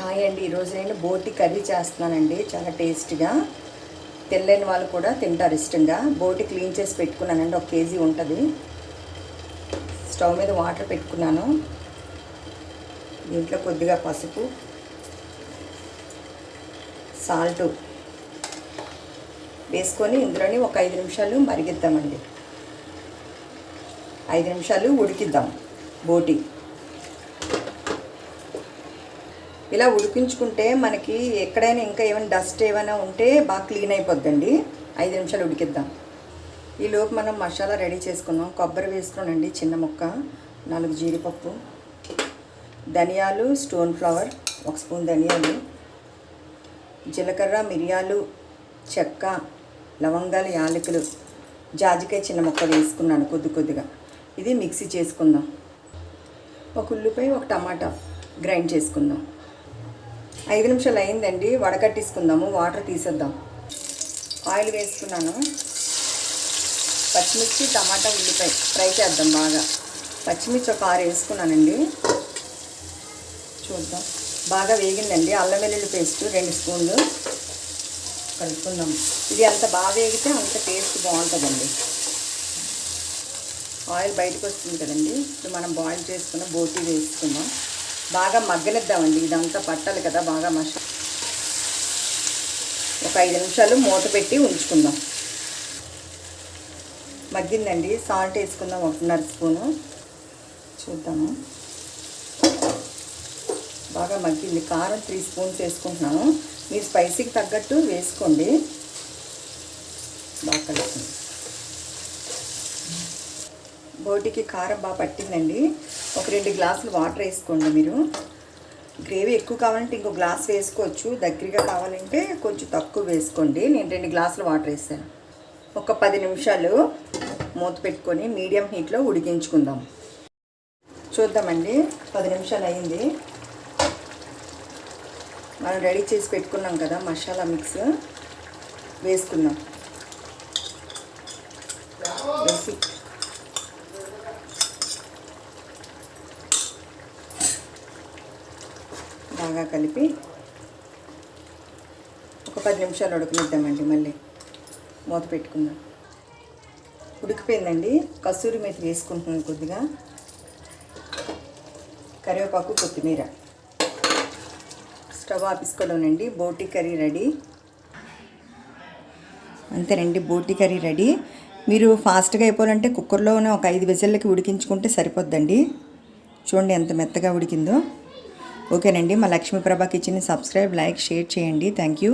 Hi అండి. ఈరోజు నేను బోటి కర్రీ చేస్తున్నానండి. చాలా టేస్ట్గా. తెల్లని వాళ్ళు కూడా తింటారు ఇష్టంగా. బోటి క్లీన్ చేసి పెట్టుకున్నానండి. ఒక కేజీ ఉంటుంది. స్టవ్ మీద వాటర్ పెట్టుకున్నాను. దీంట్లో కొద్దిగా పసుపు సాల్ట్ వేసుకొని ఇందులోని ఒక ఐదు నిమిషాలు మరిగిద్దామండి. ఐదు నిమిషాలు ఉడికిద్దాం బోటి. ఇలా ఉడికించుకుంటే మనకి ఎక్కడైనా ఇంకా ఏమైనా డస్ట్ ఏమైనా ఉంటే బాగా క్లీన్ అయిపోద్దండి. ఐదు నిమిషాలు ఉడికిద్దాం. ఈలోపు మనం మసాలా రెడీ చేసుకున్నాం. కొబ్బరి వేసుకున్నానండి చిన్న ముక్క నాలుగు జీడిపప్పు ధనియాలు స్టోన్ ఫ్లవర్ ఒక స్పూన్ ధనియాలు జీలకర్ర మిరియాలు చెక్క లవంగాలు యాలకులు జాజికాయ చిన్న ముక్క వేసుకున్నాను కొద్ది కొద్దిగా. ఇది మిక్సీ చేసుకుందాం. ఒక ఉల్లిపాయ ఒక టమాటా గ్రైండ్ చేసుకుందాం. ఐదు నిమిషాలు అయిందండి. వడకట్టేసుకుందాము. వాటర్ తీసేద్దాం. ఆయిల్ వేసుకున్నాను. పచ్చిమిర్చి టమాటా ఉల్లిపాయ ఫ్రై చేద్దాం బాగా. పచ్చిమిర్చి ఒక ఆరు వేసుకున్నానండి. చూద్దాం. బాగా వేగిందండి. అల్లం వెల్లుల్లి పేస్ట్ రెండు స్పూన్లు. కలుపుకుందాం. ఇది అంత బాగా వేగితే అంత టేస్ట్ బాగుంటుందండి. ఆయిల్ బయటకు వస్తుంది కదండి. ఇప్పుడు మనం బాయిల్ చేసుకున్న బోటీ వేసుకుందాం. బాగా మగ్గనిద్దామండి. ఇదంతా పట్టాలి కదా బాగా మష. ఒక ఐదు నిమిషాలు మూత పెట్టి ఉంచుకుందాం. మగ్గిందండి. సాల్ట్ వేసుకుందాం ఒకటిన్నర స్పూను. చూద్దాము. బాగా మగ్గింది. కారం త్రీ స్పూన్స్ వేసుకుంటున్నాను. మీరు స్పైసీకి తగ్గట్టు వేసుకోండి. బాగా కలుపుకుంది. బోటికి కారం బాగా పట్టిందండి. ఒక రెండు గ్లాసులు వాటర్ వేసుకోండి మీరు. గ్రేవీ ఎక్కువ కావాలంటే ఇంకో గ్లాస్ వేసుకోవచ్చు. దగ్గరగా కావాలంటే కొంచెం తక్కువ వేసుకోండి. నేను రెండు గ్లాసులు వాటర్ వేసాను. ఒక పది నిమిషాలు మూత పెట్టుకొని మీడియం హీట్లో ఉడికించుకుందాం. చూద్దామండి. పది నిమిషాలు అయింది. మనం రెడీ చేసి పెట్టుకున్నాం కదా మసాలా మిక్స్. వేసుకుందాం. వేసి బాగా కలిపి ఒక పది నిమిషాలు ఉడకనిద్దామండి మళ్ళీ. మూత పెట్టుకుందాం. ఉడికిపోయిందండి. కస్తూరి మేతి వేసుకుంటున్నాను కొద్దిగా. కరివేపాకు కొత్తిమీర. స్టవ్ ఆపేసుకోవడండి బోటి కర్రీ రెడీ. అంతేనండి బోటి కర్రీ రెడీ. మీరు ఫాస్ట్గా అయిపోవాలంటే కుక్కర్లోనే ఒక ఐదు విజిల్లకి ఉడికించుకుంటే సరిపోద్దండి. చూడండి ఎంత మెత్తగా ఉడికిందో. ఓకేనండి. మా లక్ష్మీప్రభ కిచెన్ని సబ్స్క్రైబ్ లైక్ షేర్ చేయండి. Thank you.